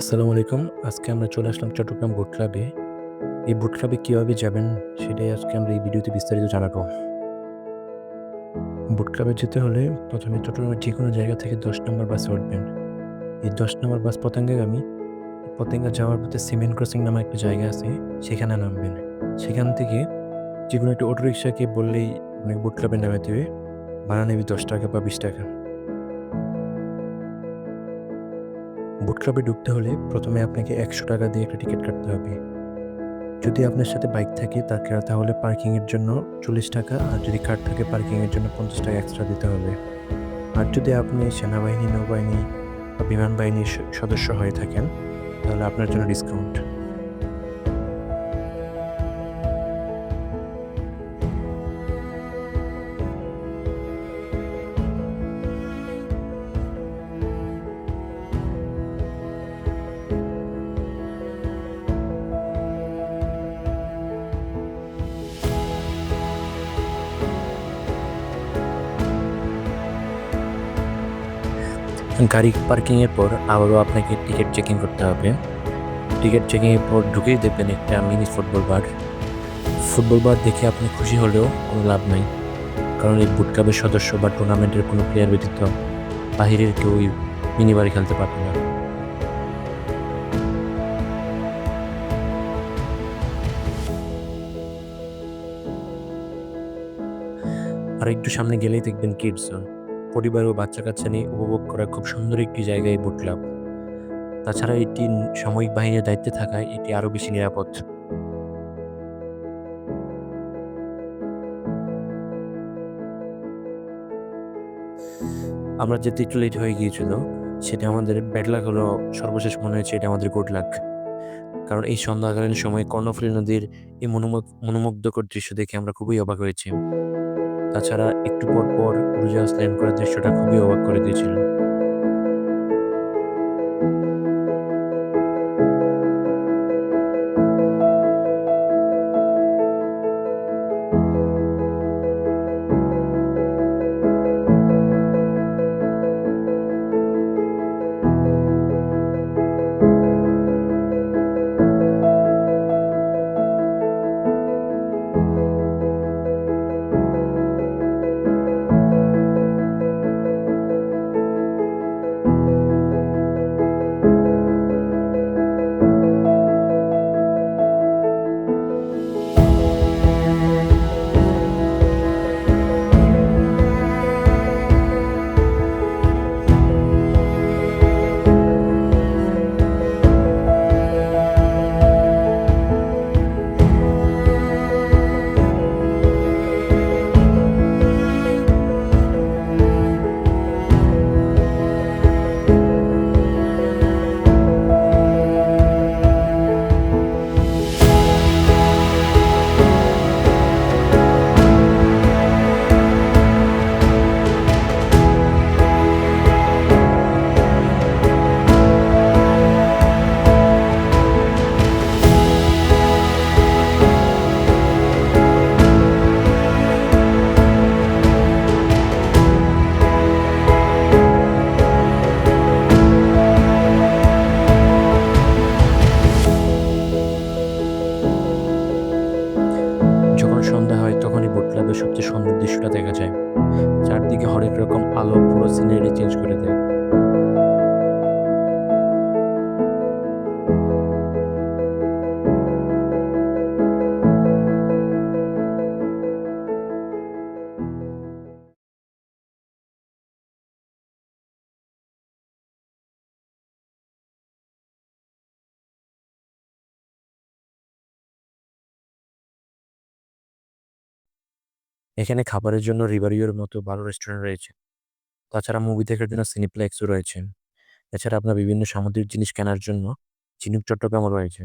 আসসালামু আলাইকুম। আজকে আমরা চলে আসলাম চট্টগ্রাম বোট ক্লাবে। এই বোট ক্লাবে কীভাবে যাবেন সেটাই আজকে আমরা এই ভিডিওতে বিস্তারিত জানাব। বোট ক্লাবে যেতে হলে প্রথমে চট্টগ্রামের যে কোনো জায়গা থেকে ১০ নম্বর বাসে উঠবেন। এই ১০ নম্বর বাস পতেঙ্গাগামী। পতেঙ্গা যাওয়ার পথে সিমেন্ট ক্রসিং নামে একটা জায়গা আছে, সেখানে নামবেন। সেখান থেকে যে কোনো একটা অটোরিকশাকে বললেই বোট ক্লাবে নামায় দিবে। ভাড়া নেবে ৳১০ বা ৳২০ বোট ক্লাবে ঢুকতে হলে প্রথমে আপনাকে ৳১০০ দিয়ে একটা টিকিট কাটতে হবে। যদি আপনার সাথে বাইক থাকে তাকে তাহলে পার্কিংয়ের জন্য ৳৪০ আর যদি কার্ড থাকে পার্কিংয়ের জন্য ৳৫০ এক্সট্রা দিতে হবে। আর যদি আপনি সেনাবাহিনী, নৌবাহিনী বা বিমান বাহিনীর সদস্য হয়ে থাকেন তাহলে আপনার জন্য ডিসকাউন্ট। গাড়ি পার্কিংয়ের পর আবারও আপনাকে টিকিট চেকিং করতে হবে। টিকিট চেকিংয়ের পর ঢুকেই দেখবেন একটা mini football bar. Football bar দেখে আপনি খুশি হলেও কোনো লাভ নাই। কারণ এই বুট ক্লাবের সদস্য বা টুর্নামেন্টের কোনো প্লেয়ার ব্যতীত বাহিরের কেউ মিনি বারে খেলতে পারবে না। আর একটু সামনে গেলেই দেখবেন কিডস জোন। পরিবার ও বাচ্চা-কাচ্চা নিয়ে উপভোগ করার খুব সুন্দর একটি জায়গায় বোট। তাছাড়া এটি সাময়িক বাহিনীর দায়িত্বে থাকায় এটি আরও বেশি নিরাপদ। আমরা যেতে একটু লেট হয়ে গিয়েছিল, সেটা আমাদের ব্যাড লাক হলো সর্বশেষ মনে হয়েছে এটা আমাদের গুড লাক। কারণ এই সন্ধ্যাকালীন সময়ে কর্ণফুলী নদীর এই মনোমুগ মনোমুগ্ধকর দৃশ্য দেখে আমরা খুবই অবাক হয়েছি। তাছাড়া একটু পর, পর উড়োজাহাজ ল্যান্ড করার দৃশ্যটা খুবই অবাক করে দিয়েছিল। সবচেয়ে সুন্দর দৃশ্যটা দেখা যায়। চারদিকে হরেক রকম আলো পুরো সিনারি চেঞ্জ করে দেয়। এখানে খাবারের জন্য রিভারিওর মতো ভালো রেস্টুরেন্ট রয়েছে। তাছাড়া মুভি দেখার জন্য সিনিপ্লেক্সও রয়েছে। এছাড়া আপনার বিভিন্ন সামুদ্রিক জিনিস কেনার জন্য ঝিনুক চট্টগ্রামও রয়েছে।